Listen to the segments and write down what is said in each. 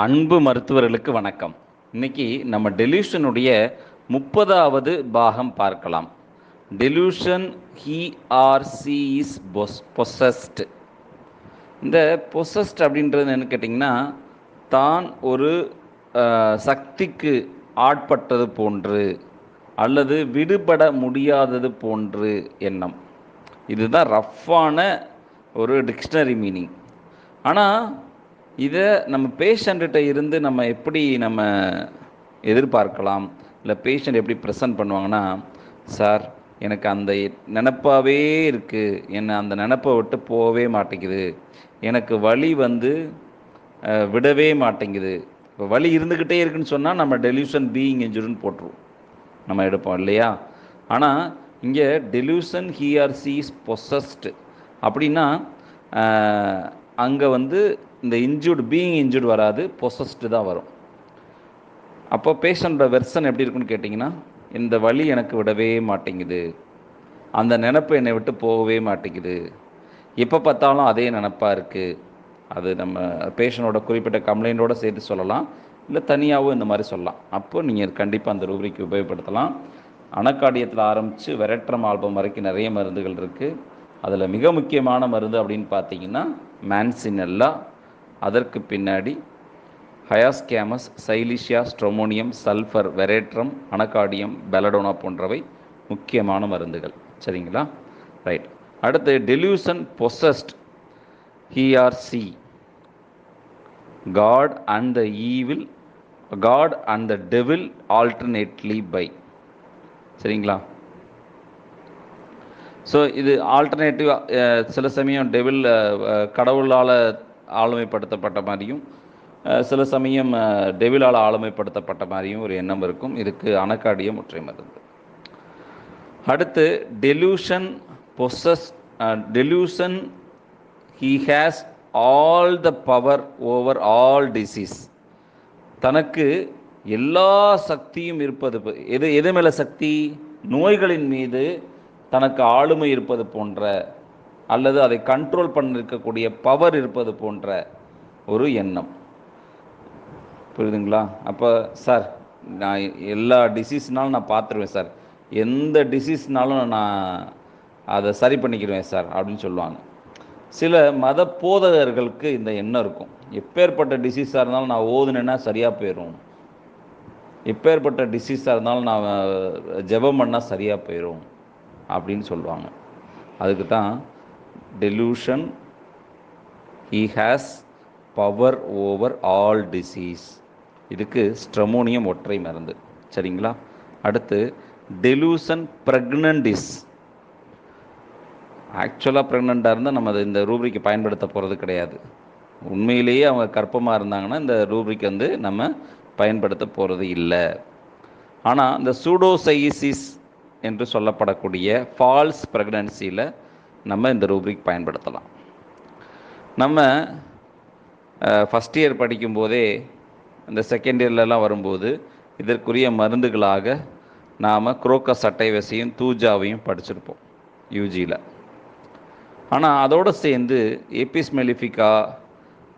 அன்பு மருத்துவர்களுக்கு வணக்கம். இன்னைக்கு நம்ம டெலியூஷனுடைய முப்பதாவது பாகம் பார்க்கலாம். Delusion he or she is poss possessed இந்த பொசஸ்ட் அப்படின்றது என்ன கேட்டிங்கன்னா தான் ஒரு சக்திக்கு ஆட்பட்டது போன்று அல்லது விடுபட முடியாதது போன்று எண்ணம். இதுதான் ரஃப்பான ஒரு டிக்ஷனரி மீனிங் ஆனால் இதை நம்ம பேஷண்ட்ட இருந்து நம்ம எப்படி நம்ம எதிர்பார்க்கலாம்? இல்லை பேஷண்ட் எப்படி ப்ரெசன்ட் பண்ணுவாங்கன்னா சார் எனக்கு அந்த நினப்பாகவே இருக்குது என்னை அந்த நினப்பை விட்டு போகவே மாட்டேங்குது. எனக்கு வழி வந்து விடவே மாட்டேங்குது. இப்போ வலி இருந்துக்கிட்டே இருக்குன்னு சொன்னால் நம்ம டெலியூஷன் பீயிங் இன்ஜுரின்னு போட்டுருவோம். நம்ம எடுப்போம் இல்லையா? ஆனால் இங்கே டெலியூஷன் ஹிஆர்சி இஸ் பொசஸ்டு அப்படின்னா அங்கே வந்து இந்த இன்ஜூர்டு பீயிங் இன்ஜூர்டு வராது பொசஸ்டு தான் வரும். அப்போ பேஷண்ட்டோட வெர்சன் எப்படி இருக்குன்னு கேட்டிங்கன்னா இந்த வழி எனக்கு விடவே மாட்டேங்குது. அந்த நினப்பு என்னை விட்டு போகவே மாட்டேங்குது. எப்போ பார்த்தாலும் அதே நினப்பாக இருக்குது அது நம்ம பேஷண்டோட குறிப்பிட்ட கம்ப்ளைண்ட்டோடு சேர்த்து சொல்லலாம். இல்லை தனியாகவும் இந்த மாதிரி சொல்லலாம். அப்போ நீங்கள் கண்டிப்பாக அந்த ரூபரிக்கு உபயோகப்படுத்தலாம். அணக்காடியத்தில் ஆரம்பித்து வெரட்ரம் ஆல்பம் வரைக்கும் நிறைய மருந்துகள் இருக்குது அதில் மிக முக்கியமான மருந்து அப்படின்னு பார்த்தீங்கன்னா மேன்சினெல்லா அதற்கு பின்னாடி ஹயாஸ்கேமஸ் சைலிஷியா ஸ்ட்ரோமோனியம் சல்ஃபர் வெரேட்ரம் அனகாடியம் பெலடோனா போன்றவை முக்கியமான மருந்துகள். சரிங்களா? ரைட் அடுத்து delusion possessed he or she God and the evil God and the devil alternately by சரிங்களா? ஸோ இது ஆல்டர்னேட்டிவ் சில சமயம் டெவில் கடவுளால் ஆளுமைப்படுத்தப்பட்ட மாதிரியும் சில சமயம் டெவிலால் ஆளுமைப்படுத்தப்பட்ட மாதிரியும் ஒரு எண்ணம் இருக்கும். இதுக்கு அணக்காடிய முற்றை மருந்து அடுத்து delusion possess delusion he has all the power over all disease தனக்கு எல்லா சக்தியும் இருப்பது எது எது மேலே சக்தி? நோய்களின் மீது தனக்கு ஆளுமை இருப்பது போன்ற அல்லது அதை கண்ட்ரோல் பண்ணிருக்கக்கூடிய பவர் இருப்பது போன்ற ஒரு எண்ணம். புரியுதுங்களா? அப்போ சார் நான் எல்லா டிசீஸ்னாலும் நான் பார்த்துருவேன் சார் எந்த டிசீஸ்னாலும் நான் அதை சரி பண்ணிக்கிடுவேன் சார் அப்படின்னு சொல்லுவாங்க. சில மத போதகர்களுக்கு இந்த எண்ணம் இருக்கும். எப்பேற்பட்ட டிசீஸாக இருந்தாலும் நான் ஓதுனேன்னா சரியாக போயிடும் எப்பேற்பட்ட டிசீஸாக இருந்தாலும் நான் ஜெபம் பண்ணால் சரியாக போயிடும் அப்படின்னு சொல்லுவாங்க. அதுக்கு தான் delusion he has power over all disease இதுக்கு ஸ்ட்ரமோனியம் ஒற்றை மருந்து. சரிங்களா? அடுத்து டெலூசன் ப்ரெக்னண்டிஸ் ஆக்சுவலாக ப்ரெக்னெண்ட்டாக இருந்தால் நம்ம அதை இந்த ரூப்ரிக்கு பயன்படுத்த போகிறது கிடையாது. உண்மையிலேயே அவங்க கற்பமாக இருந்தாங்கன்னா இந்த ரூப்ரிக் வந்து நம்ம பயன்படுத்த போகிறது இல்லை. ஆனால் இந்த சூடோசைசிஸ் என்று சொல்லப்படக்கூடிய ஃபால்ஸ் ப்ரெக்னன்சியில் நம்ம இந்த ரூப்ரிக் பயன்படுத்தலாம். நம்ம ஃபஸ்ட் இயர் படிக்கும்போதே இந்த செகண்ட் இயர்லலாம் வரும்போது இதற்குரிய மருந்துகளாக நாம் குரோக்கஸ் அட்டைவசையும் தூஜாவையும் படிச்சிருப்போம் யூஜியில் ஆனால் அதோடு சேர்ந்து apis mellifica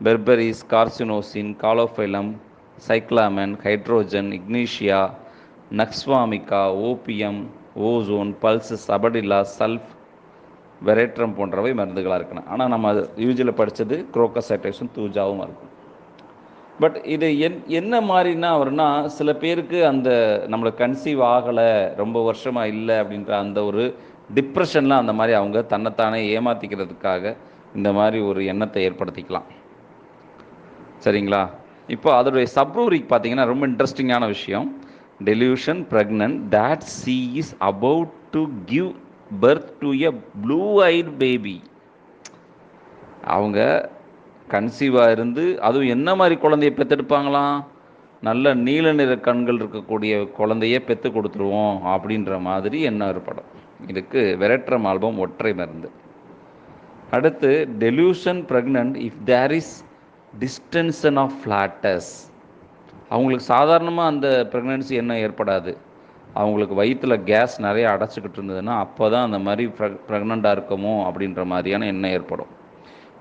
berberis carcinosin calophyllum cyclamen hydrogen ignatia nux vomica opium ozone pulses sabadilla sulph veratrum போன்றவை மருந்துகளாக இருக்கணும். ஆனால் நம்ம யூஜியில் படித்தது குரோக்கசைட்டைஸும் தூஜாவும் இருக்கும். பட் இது என் என்ன மாதிரினா வரும்னா சில பேருக்கு அந்த நம்மளுக்கு கன்சீவ் ஆகலை ரொம்ப வருஷமாக இல்லை அப்படின்ற அந்த ஒரு டிப்ரெஷன்லாம் அந்த மாதிரி அவங்க தன்னைத்தானே ஏமாற்றிக்கிறதுக்காக இந்த மாதிரி ஒரு எண்ணத்தை ஏற்படுத்திக்கலாம். சரிங்களா? இப்போ அதோடைய சப்ரூரிக் பார்த்தீங்கன்னா ரொம்ப இன்ட்ரெஸ்டிங்கான விஷயம். Delusion pregnant that she is about to give birth to a blue eyed baby அவங்க கன்சீவாக இருந்து அதுவும் என்ன மாதிரி குழந்தைய பெற்றெடுப்பாங்களாம்? நல்ல நீல நிற கண்கள் இருக்கக்கூடிய குழந்தைய பெற்று கொடுத்துருவோம் அப்படின்ற மாதிரி என்ன ஒரு படம். இதுக்கு வெரட்ரம் ஆல்பம் ஒற்றை மருந்து. அடுத்து delusion pregnant if there is distension of flatus அவங்களுக்கு சாதாரணமாக அந்த ப்ரெக்னன்சி என்ன ஏற்படாது. அவங்களுக்கு வயிற்றில் கேஸ் நிறைய அடைச்சிக்கிட்டு இருந்ததுன்னா அப்போ தான் அந்த மாதிரி ப்ரெக்னெண்ட்டாக இருக்கமோ அப்படின்ற மாதிரியான எண்ணம் ஏற்படும்.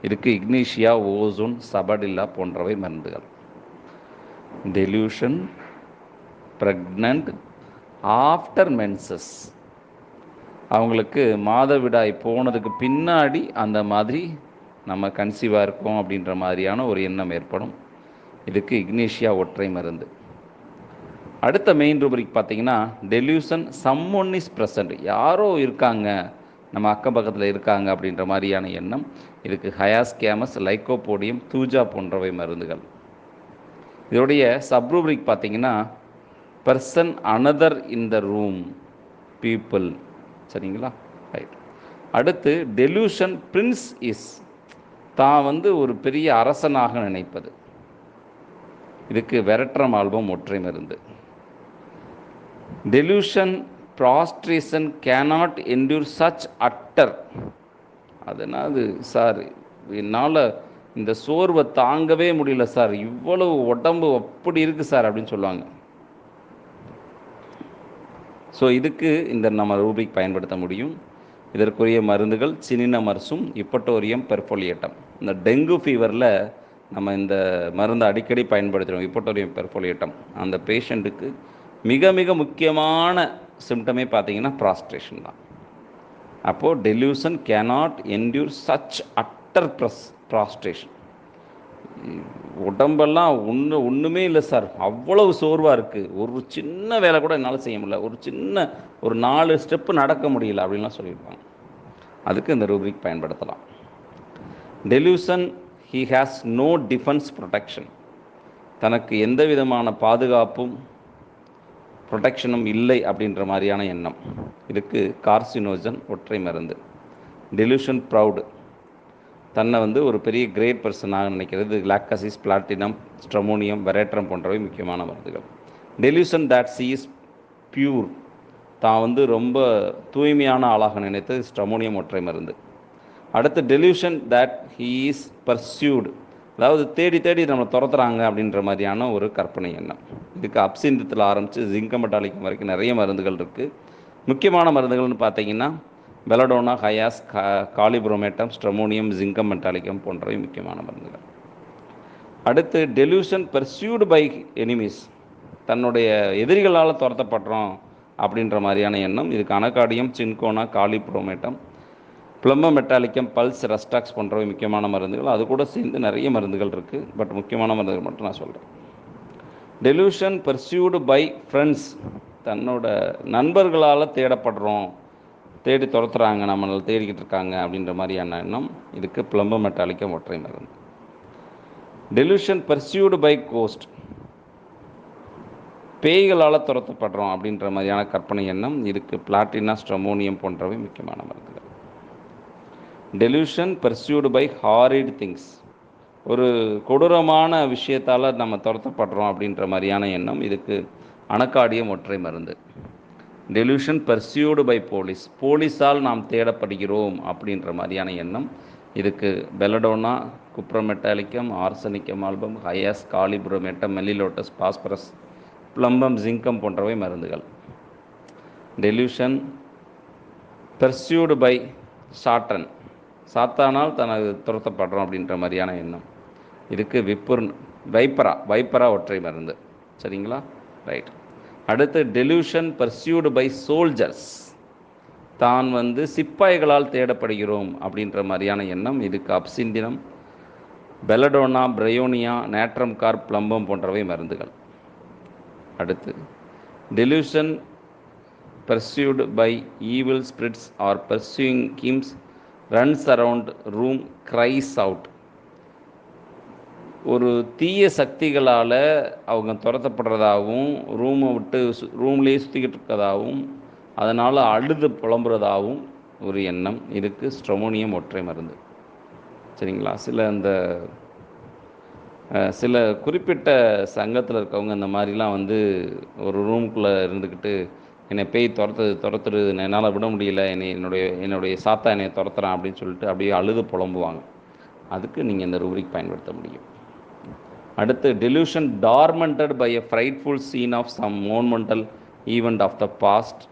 இதுக்கு இக்னீஷியா ஓசோன் சபடில்லா போன்றவை மருந்துகள். டெலியூஷன் ப்ரெக்னண்ட் ஆஃப்டர் மென்சஸ் அவங்களுக்கு மாதவிடாய் போனதுக்கு பின்னாடி அந்த மாதிரி நம்ம கன்சீவாக இருக்கோம் அப்படின்ற மாதிரியான ஒரு எண்ணம் ஏற்படும். இதுக்கு இக்னேஷியா ஒற்றை மருந்து. அடுத்த மெயின் ரூபரிக் பார்த்தீங்கன்னா டெலியூஷன் சம்மொன் இஸ் ப்ரெசன்ட் யாரோ இருக்காங்க நம்ம அக்கம் பக்கத்தில் இருக்காங்க அப்படின்ற மாதிரியான எண்ணம். இதுக்கு ஹயாஸ்கேமஸ் லைக்கோபோடியம் தூஜா போன்றவை மருந்துகள். இதோடைய சப்ரூபரிக் பார்த்தீங்கன்னா person another in the room people சரிங்களா? ரைட் அடுத்து டெலியூஷன் பிரின்ஸ் இஸ் தான் வந்து ஒரு பெரிய அரசனாக நினைப்பது. இதுக்கு வெரட்ரம் ஆல்பம் ஒற்றை மருந்து. Delusion prostration cannot endure such utter அதனால் சார் என்னால் இந்த சோர்வை தாங்கவே முடியல சார் இவ்வளவு உடம்பு அப்படி இருக்குது சார் அப்படின்னு சொல்லுவாங்க. ஸோ இதுக்கு இந்த நம்ம ரூபிக் பயன்படுத்த முடியும். இதற்குரிய மருந்துகள் சினினமர்சும் இப்பட்டோரியம் பெர்ஃபோலியேட்டம். இந்த டெங்கு ஃபீவரில் நம்ம இந்த மருந்தை அடிக்கடி பயன்படுத்துகிறோம் இப்பட்டோரியம் பெர்ஃபோலியேட்டம். அந்த பேஷண்ட்டுக்கு மிக மிக முக்கியமான சிம்டமே பார்த்தீங்கன்னா ப்ராஸ்ட்ரேஷன் தான். அப்போது delusion cannot endure such utter pros prostration உடம்பெல்லாம் ஒன்று ஒன்றுமே இல்லை சார் அவ்வளவு சோர்வாக இருக்குது ஒரு சின்ன வேலை கூட என்னால் செய்ய முடியல. ஒரு சின்ன ஒரு நாலு ஸ்டெப்பு நடக்க முடியல அப்படின்லாம் சொல்லியிருப்பாங்க. அதுக்கு இந்த ரூபிக் பயன்படுத்தலாம். Delusion he has no defence protection தனக்கு எந்த விதமான பாதுகாப்பும் ப்ரொடெக்ஷனும் இல்லை அப்படின்ற மாதிரியான எண்ணம். இதுக்கு கார்சினோஜன் ஒற்றை மருந்து. டெலியூஷன் ப்ரவுடு தன்னை வந்து ஒரு பெரிய கிரேட் பர்சனாக நினைக்கிறது. லாக்கசிஸ் பிளாட்டினம் ஸ்ட்ரமோனியம் வெரேட்ரம் போன்றவை முக்கியமான மருந்துகள். Delusion that she is pure தான் வந்து ரொம்ப தூய்மையான ஆளாக நினைத்து ஸ்ட்ரமோனியம் ஒற்றை மருந்து. அடுத்து delusion that he is pursued அதாவது தேடி தேடி நம்மளை துரத்துறாங்க அப்படின்ற மாதிரியான ஒரு கற்பனை எண்ணம். இதுக்கு அப்சிந்தத்தில் ஆரம்பித்து ஜிங்கமெட்டாலிக்கம் வரைக்கும் நிறைய மருந்துகள் இருக்குது முக்கியமான மருந்துகள்னு பார்த்தீங்கன்னா பெலடோனா ஹயாஸ் கா காலிப்ரோமேட்டம் ஸ்ட்ரமோனியம் ஜிங்கம் மெட்டாலிக்கம் போன்றவை முக்கியமான மருந்துகள். அடுத்து டெலியூஷன் பர்சியூடு பை எனிமீஸ் தன்னுடைய எதிரிகளால் துரத்தப்படுறோம் அப்படின்ற மாதிரியான எண்ணம். இதுக்கு அனகாடியம் சின்கோனா காலிப்ரோமேட்டம் பிளம்ப மெட்டாலிக்கம் பல்ஸ் ரெஸ்டாக்ஸ் போன்றவை முக்கியமான மருந்துகள். அது கூட சேர்ந்து நிறைய மருந்துகள் இருக்குது பட் முக்கியமான மருந்துகள் மட்டும் நான் சொல்கிறேன் டெலியூஷன் பர்சியூடு பை ஃப்ரெண்ட்ஸ் தன்னோட நண்பர்களால் தேடப்படுறோம். தேடி துரத்துறாங்க நம்மளை தேடிக்கிட்டு இருக்காங்க அப்படின்ற மாதிரியான எண்ணம். இதுக்கு பிளம்ப மெட்டாலிக்கம் ஒற்றை மருந்து. டெலியூஷன் பர்சியூடு பை கோஸ்ட் பேய்களால் துரத்தப்படுறோம் அப்படின்ற மாதிரியான கற்பனை எண்ணம். இதுக்கு பிளாட்டினா ஸ்ட்ரமோனியம் போன்றவை முக்கியமான மருந்துகள். Delusion pursued by horrid things ஒரு கொடூரமான விஷயத்தால் நம்ம துரத்தப்படுறோம் அப்படின்ற மாதிரியான எண்ணம் இதுக்கு அணக்காடியம் ஒற்றை மருந்து. டெலியூஷன் பர்சியூடு பை போலீஸ் போலீஸால் நாம் தேடப்படுகிறோம் அப்படின்ற மாதிரியான எண்ணம் இதுக்கு belladonna cuprum metallicum arsenicum album hyos kali bromatum melilotus phosphorus plumbum zincum போன்றவை மருந்துகள். டெலியூஷன் பர்சியூடு பை சாட்டன் சாத்தானால் தனது துரத்தப்படுறோம் அப்படின்ற மாதிரியான எண்ணம். இதுக்கு விப்புர் வைப்பரா வைப்பரா ஒற்றை மருந்து. சரிங்களா? ரைட் அடுத்து டெலியூஷன் பர்சியூடு பை சோல்ஜர்ஸ் தான் வந்து சிப்பாய்களால் தேடப்படுகிறோம் அப்படின்ற மாதிரியான எண்ணம். இதுக்கு absinthium belladonna bryonia natrum carb plumbum போன்றவை மருந்துகள். அடுத்து delusion pursued by evil spirits are pursuing KIMS runs around room cries out ஒரு தீய சக்திகளால் அவங்க துரத்தப்படுறதாகவும் ரூமை விட்டு ரூம்லேயே சுற்றிக்கிட்டு இருக்கிறதாகவும் அதனால் அழுது புலம்புறதாகவும் ஒரு எண்ணம். இருக்குது ஸ்ட்ரமோனியம் ஒற்றை மருந்து. சரிங்களா? சில இந்த சில குறிப்பிட்ட சங்கத்தில் இருக்கவங்க இந்த மாதிரிலாம் வந்து ஒரு ரூம்குள்ளே இருந்துக்கிட்டு என்னை பேய் துரத்து துரத்துறது என்னால் விட முடியல என்னை என்னுடைய என்னுடைய சாத்தா என்னை துரத்துறான் அப்படின்னு சொல்லிட்டு அப்படியே அழுது புலம்புவாங்க. அதுக்கு நீங்கள் இந்த ரூபிக் பயன்படுத்த முடியும். அடுத்து delusion tormented by a frightful scene of some monumental event of the past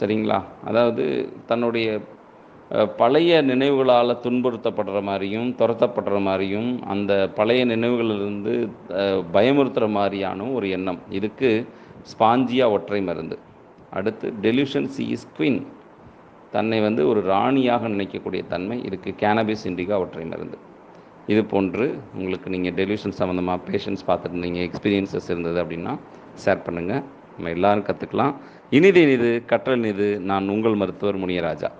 சரிங்களா? அதாவது தன்னுடைய பழைய நினைவுகளால் துன்புறுத்தப்படுற மாதிரியும் துரத்தப்படுற மாதிரியும் அந்த பழைய நினைவுகளிலிருந்து பயமுறுத்துகிற மாதிரியான ஒரு எண்ணம். இதுக்கு ஸ்பாஞ்சியா ஒற்றை மருந்து. அடுத்து டெலியூஷன் சி இஸ் குவின் தன்னை வந்து ஒரு ராணியாக நினைக்கக்கூடிய தன்மை இதுக்கு கேனபிஸ் இண்டிகா ஒற்றை மருந்து. இது போன்று உங்களுக்கு நீங்கள் டெலியூஷன் சம்மந்தமாக பேஷண்ட்ஸ் பார்த்துருந்தீங்க எக்ஸ்பீரியன்சஸ் இருந்தது அப்படின்னா ஷேர் பண்ணுங்கள் நம்ம எல்லோரும் கற்றுக்கலாம் இனிது இனிது கற்றல் இனிது. நான் உங்கள் மருத்துவர் முனியராஜா.